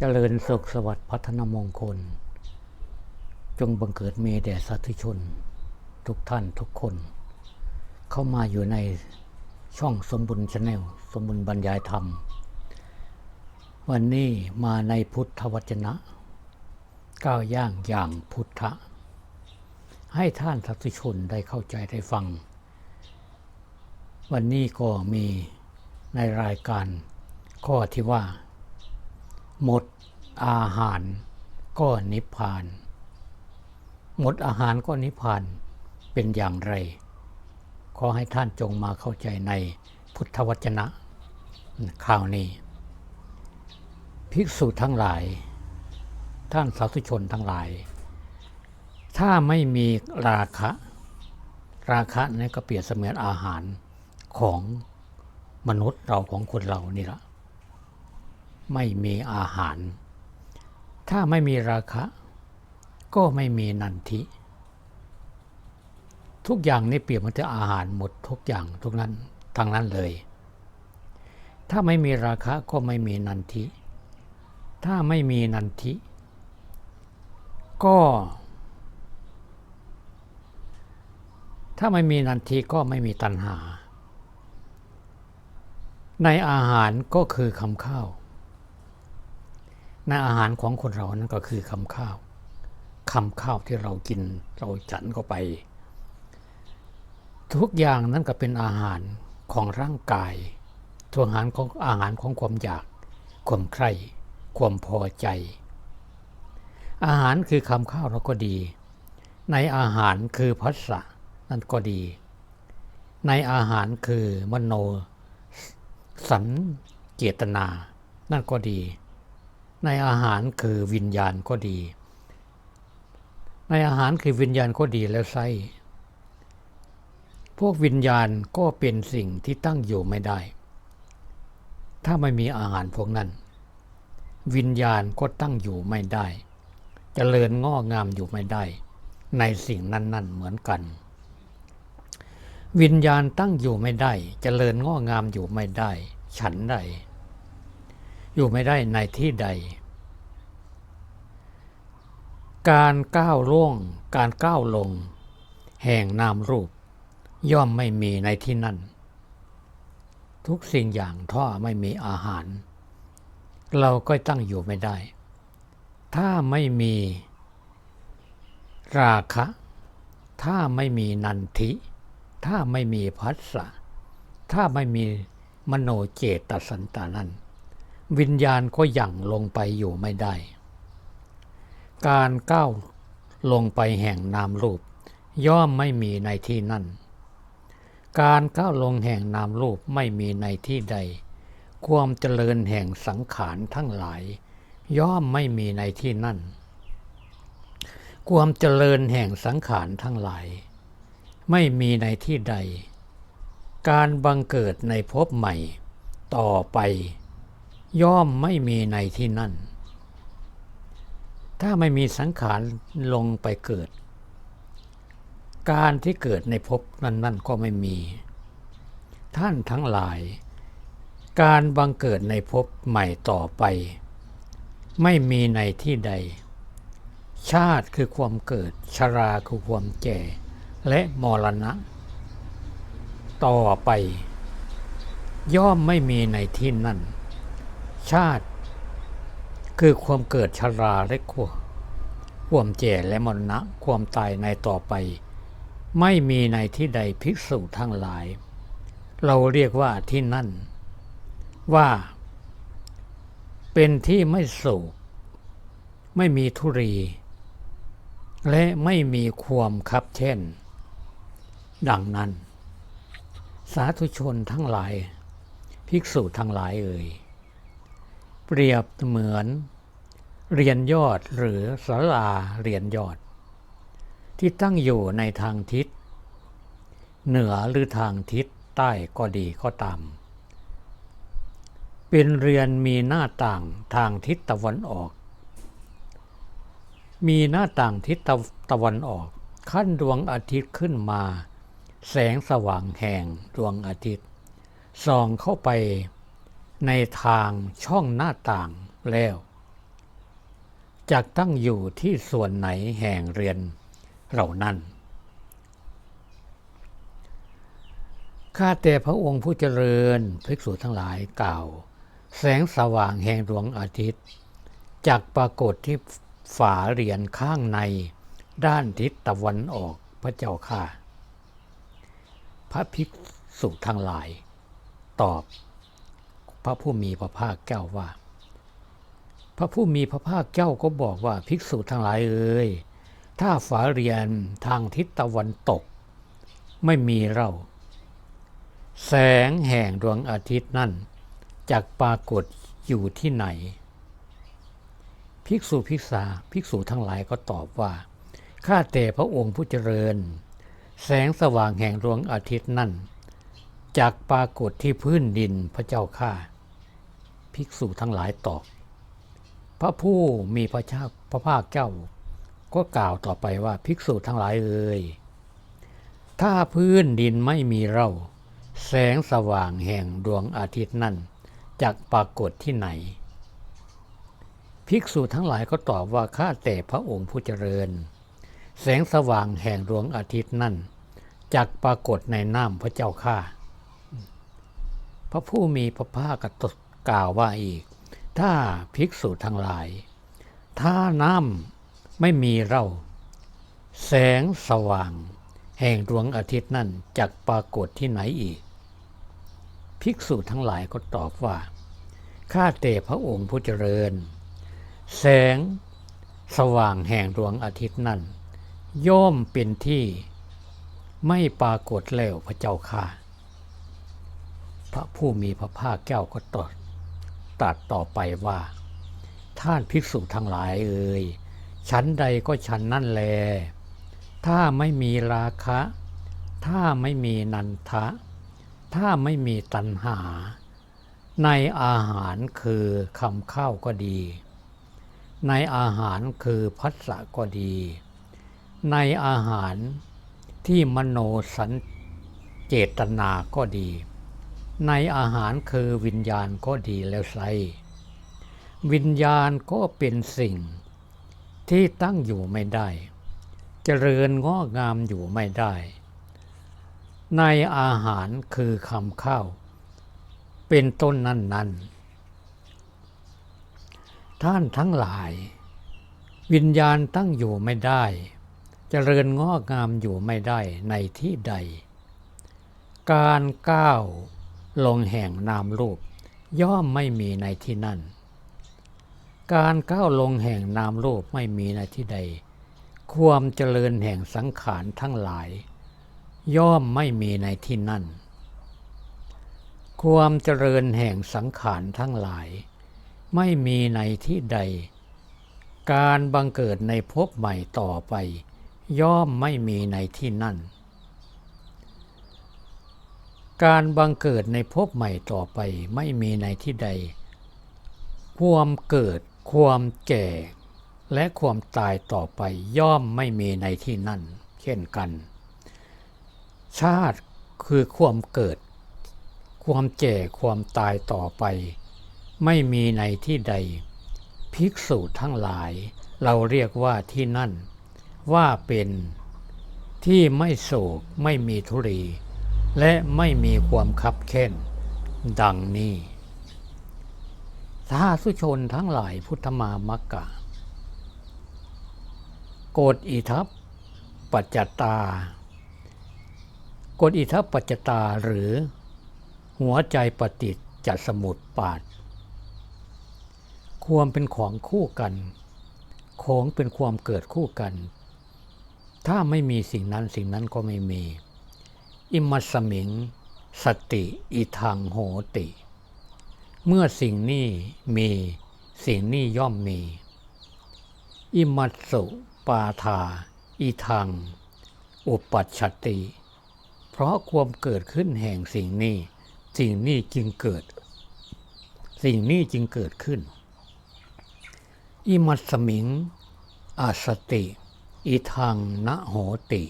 เจริญสุขสวัสดิ์พัฒนามงคล จงบังเกิดเมแด่สาธุชน ทุกท่านทุกคน เข้ามาอยู่ในช่องสมบุญชาแนลสมบุญบรรยายธรรม วันนี้มาในพุทธวจนะก้าวย่างอย่างพุทธะ ให้ท่านสาธุชนได้เข้าใจได้ฟัง วันนี้ก็มีในรายการข้อที่ว่า หมดอาหารก็นิพพาน หมดอาหารก็นิพพานเป็นอย่างไร ขอให้ท่านจงมาเข้าใจในพุทธวจนะข่าวนี้ ภิกษุทั้งหลาย ท่านสาธุชนทั้งหลาย ถ้าไม่มีราคะ ราคะนี่ก็เปรียบเสมือนอาหารของมนุษย์เราของคนเรานี่ละ ไม่มีอาหาร ถ้าไม่มีราคะ ก็ไม่มีนันทิ ทุกอย่างนี่เปรียบมือนจะอาหารหมดทุกอย่างทุกนั้นทางนั้นเลย ถ้าไม่มีราคะก็ไม่มีนันทิ ถ้าไม่มีนันทิ ก็ ถ้าไม่มีนันทิก็ไม่มีตัณหา ในอาหารก็คือคำข้าว ในอาหารของคนเรานั้นก็คือคำข้าวคำข้าวที่เรากินเราฉันเข้าไป ทุกอย่างนั้นก็เป็นอาหารของร่างกายตัวอาหารของอาหารของความอยาก ความใคร่ความพอใจ อาหารคือคำข้าวเราก็ดี ในอาหารคือพัสสะนั่นก็ดี ในอาหารคือมโน สันเจตนา นั่นก็ดี ในอาหารคือวิญญาณก็ดี ในอาหารคือวิญญาณก็ดีแล้วไส้พวกวิญญาณก็เป็นสิ่งที่ตั้งอยู่ไม่ได้ ถ้าไม่มีอาหารพวกนั้น วิญญาณก็ตั้งอยู่ไม่ได้จเจริญงอกงามอยู่ไม่ได้ ในสิ่งนั้น ๆ เหมือนกัน วิญญาณตั้งอยู่ไม่ได้จเจริญงอกงามอยู่ไม่ได้ ฉันใด อยู่ไม่ได้ในที่ใด การก้าวล่วง การก้าวลง แห่งนามรูป ย่อมไม่มีในที่นั่น ทุกสิ่งอย่างท่อไม่มีอาหาร เราก็ตั้งอยู่ไม่ได้ ถ้าไม่มีราคะ ถ้าไม่มีนันทิ ถ้าไม่มีพัสสะ ถ้าไม่มีมโนเจตสันตานั้น วิญญาณก็หยั่งลงไปอยู่ไม่ได้ การก้าวลงไปแห่งนามรูป ย่อมไม่มีในที่นั่น การก้าวลงแห่งนามรูปไม่มีในที่ใด ความเจริญแห่งสังขารทั้งหลาย ย่อมไม่มีในที่นั่น ความเจริญแห่งสังขารทั้งหลาย ไม่มีในที่ใด การบังเกิดในภพใหม่ ต่อไป ย่อมไม่มีในที่นั่น ถ้าไม่มีสังขารลงไปเกิด การที่เกิดในภพนั้นๆก็ไม่มี ท่านทั้งหลาย การบังเกิดในภพใหม่ต่อไป ไม่มีในที่ใด ชาติคือความเกิด ชราคือความแก่และมรณะ ต่อไป ย่อมไม่มีในที่นั่น ชาติ คือความเกิดชราและขวความแก่และมรณะความตายในต่อไป ไม่มีในที่ใดภิกษุทั้งหลาย เราเรียกว่าที่นั่น ว่า เป็นที่ไม่สุขไม่มีทุรี และไม่มีความคับเช่น ดังนั้น สาธุชนทั้งหลาย ภิกษุทั้งหลายเอ่ย เปรียบเหมือนเรียนยอดหรือศาลาเรียนยอด ที่ตั้งอยู่ในทางทิศ เหนือหรือทางทิศใต้ก็ดีก็ตามเป็นเรือนมีหน้าต่างทางทิศตะวันออก มีหน้าต่างทิศตะตะวันออก ขั้นดวงอาทิตย์ขึ้นมา แสงสว่างแห่งดวงอาทิตย์ส่องเข้าไป ในทางช่องหน้าต่างแล้วจากตั้งอยู่ที่ส่วนไหนแห่งเรือนเหล่านั้น ข้าแต่พระองค์ผู้เจริญภิกษุทั้งหลายกล่าว แสงสว่างแห่งดวงอาทิตย์จากปรากฏที่ฝาเหรียญข้างในด้านทิศตะวันออกพระเจ้าค่ะ พระภิกษุทั้งหลายตอบ ระผู้มีพระภาคเจ้าว่า พระผู้มีพระภาคเจ้าก็บอกว่าภิกษุทั้งหลายเอ่ยถ้าฝาเรียญทางทิศตะวันตก ไม่มีเรา แสงแห่งดวงอาทิตย์นั่นจากปรากฏอยู่ที่ไหน ภิกษุภิกษาภิกษุทั้งหลายก็ตอบว่าข้าแต่พระองค์ผู้เจริญ แสงสว่างแห่งดวงอาทิตย์นั่นจากปรากฏที่พื้นดินพระเจ้าข้า ภิกษุทั้งหลายตอบพระผู้มีพระเจ้าพระภาคเจ้า ก็กล่าวต่อไปว่าภิกษุทั้งหลายเอ่ยถ้าพื้นดินไม่มีเรา แสงสว่างแห่งดวงอาทิตย์นั่นจากปรากฏที่ไหน ภิกษุทั้งหลายก็ตอบว่าข้าแต่พระองค์ผู้เจริญ แสงสว่างแห่งดวงอาทิตย์นั่นจากปรากฏในน้ำพระเจ้าข้าพระผู้มีพระภาคก็ตรัส กล่าวว่าอีก ถ้าภิกษุทั้งหลาย ถ้าน้ำไม่มีเรา แสงสว่าง แห่งดวงอาทิตย์นั่นจากปรากฏที่ไหนอีก ภิกษุทั้งหลายก็ตอบว่า ข้าแต่พระองค์ผู้เจริญ แสงสว่างแห่งดวงอาทิตย์นั่นย่อมเป็นที่ไม่ปรากฏแล้วพระเจ้าค่ะ พระผู้มีพระภาคเจ้าก็ตรัส ตรัดต่อไปว่า ท่านภิกษุทั้งหลายเอ่ยชั้นใดก็ชั้นนั่นแล ถ้าไม่มีราคะ ถ้าไม่มีนันทะ ถ้าไม่มีตัณหา ในอาหารคือคำข้าวก็ดี ในอาหารคือพัสสะก็ดี ในอาหารที่มโนสัญเจตนาก็ดี ในอาหารคือวิญญาณก็ดีแล้วไซวิญญาณก็เป็นสิ่งที่ตั้งอยู่ไม่ได้ เจริญงอกงามอยู่ไม่ได้ ในอาหารคือคำข้าว เป็นต้นนั้นนั้นท่านทั้งหลาย วิญญาณตั้งอยู่ไม่ได้ เจริญงอกงามอยู่ไม่ได้ในที่ใด การก้าว ลงแห่งนามรูป ย่อมไม่มีในที่นั่น การก้าวลงแห่งนามรูปไม่มีในที่ใด ความเจริญแห่งสังขารทั้งหลาย ย่อมไม่มีในที่นั่น ความเจริญแห่งสังขารทั้งหลาย ไม่มีในที่ใด การบังเกิดในภพใหม่ต่อไป ย่อมไม่มีในที่นั่น การบังเกิดในภพใหม่ต่อไปไม่มีในที่ใด ความเกิด ความแก่ และความตายต่อไปย่อมไม่มีในที่นั่น เช่นกัน ชาติคือความเกิด ความแก่ความตายต่อไป ไม่มีในที่ใด ภิกษุทั้งหลาย เราเรียกว่าที่นั่น ว่าเป็นที่ไม่โศกไม่มีทุรี และไม่มีความคับแค้นดังนี้ถ้าสุชนทั้งหลายพุทธมามกกะ โกดอิทัปปัจจตา โกฎอิทัปปัจจตาหรือ หัวใจปฏิจจสมุตปาดความเป็นของคู่กัน ของเป็นความเกิดคู่กัน ถ้าไม่มีสิ่งนั้นสิ่งนั้นก็ไม่มี อิมัสสมิง สติอิทังโหติ เมื่อสิ่งนี้มีสิ่งนี้ย่อมมี อิมัสสุปาทา อิทัง อุปัชชติ เพราะความเกิดขึ้นแห่งสิ่งนี้ สิ่งนี้จึงเกิด สิ่งนี้จึงเกิดขึ้น อิมัสสมิงอาสติ อิทังนะโหติ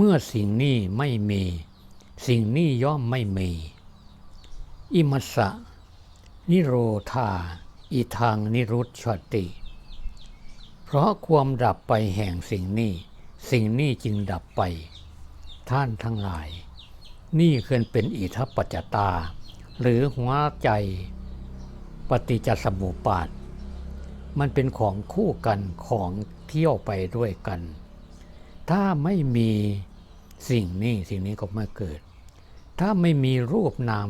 เมื่อสิ่งนี้ไม่มี สิ่งนี้ย่อมไม่มี อิมัสสะนิโรธา อิทังนิรุตชติ เพราะความดับไปแห่งสิ่งนี้ สิ่งนี้จึงดับไป ท่านทั้งหลาย นี่คือเป็นอิทัปปัจจตา หรือหัวใจปฏิจจสมุปบาท มันเป็นของคู่กันของเที่ยวไปด้วยกัน ถ้าไม่มี สิ่งนี้สิ่งนี้ก็ไม่เกิด ถ้าไม่มีรูปนาม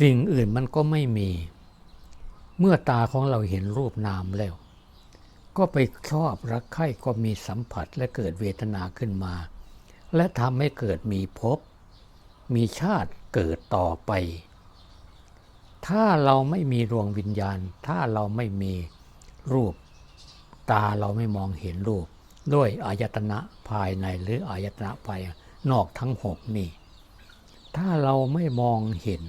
สิ่งอื่นมันก็ไม่มี เมื่อตาของเราเห็นรูปนามแล้ว ก็ไปชอบรักใคร่ก็มีสัมผัสและเกิดเวทนาขึ้นมา และทำให้เกิดมีภพมีชาติเกิดต่อไป ถ้าเราไม่มีดวงวิญญาณ ถ้าเราไม่มีรูป ตาเราไม่มองเห็นรูป ด้วยอายตนะภายในหรืออายตนะภายนอกทั้งหกนี่ ถ้าเราไม่มองเห็น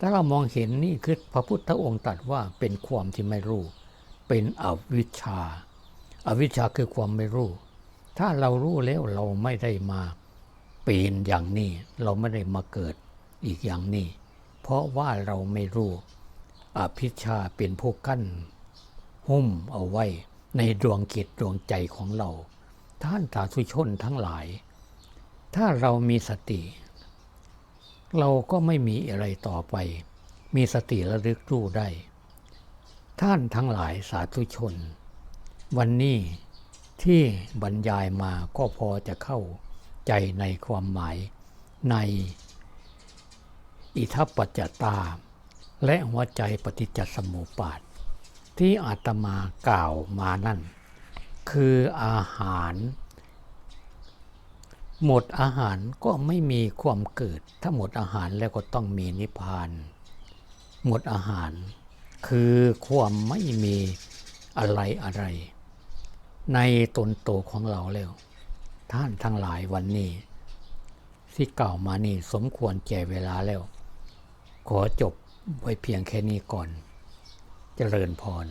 ถ้าเรามองเห็นนี่คือพระพุทธองค์ตรัสว่าเป็นความที่ไม่รู้ เป็นอวิชชาอวิชชาคือความไม่รู้ ถ้าเรารู้แล้วเราไม่ได้มาเป็นอย่างนี้ เราไม่ได้มาเกิดอีกอย่างนี้ เพราะว่าเราไม่รู้อภิชาเป็นผู้กั้น หุ้มเอาไว้ ในดวงจิตดวงใจของเรา ท่านสาธุชนทั้งหลาย ถ้าเรามีสติ เราก็ไม่มีอะไรต่อไป มีสติระลึกรู้ได้ ท่านทั้งหลายสาธุชน วันนี้ที่บรรยายมาก็พอจะเข้าใจในความหมายในอิทัปปัจจตา และหัวใจปฏิจจสมุปบาท ที่อาตมากล่าวมานั่น คืออาหาร หมดอาหารก็ไม่มีความเกิด ถ้าหมดอาหารแล้วก็ต้องมีนิพพาน หมดอาหาร คือความไม่มีอะไรอะไร ในตนโตของเราแล้ว ท่านทั้งหลายวันนี้ ที่กล่าวมานี่สมควรแก่เวลาแล้ว ขอจบไว้เพียงแค่นี้ก่อน เจริญพร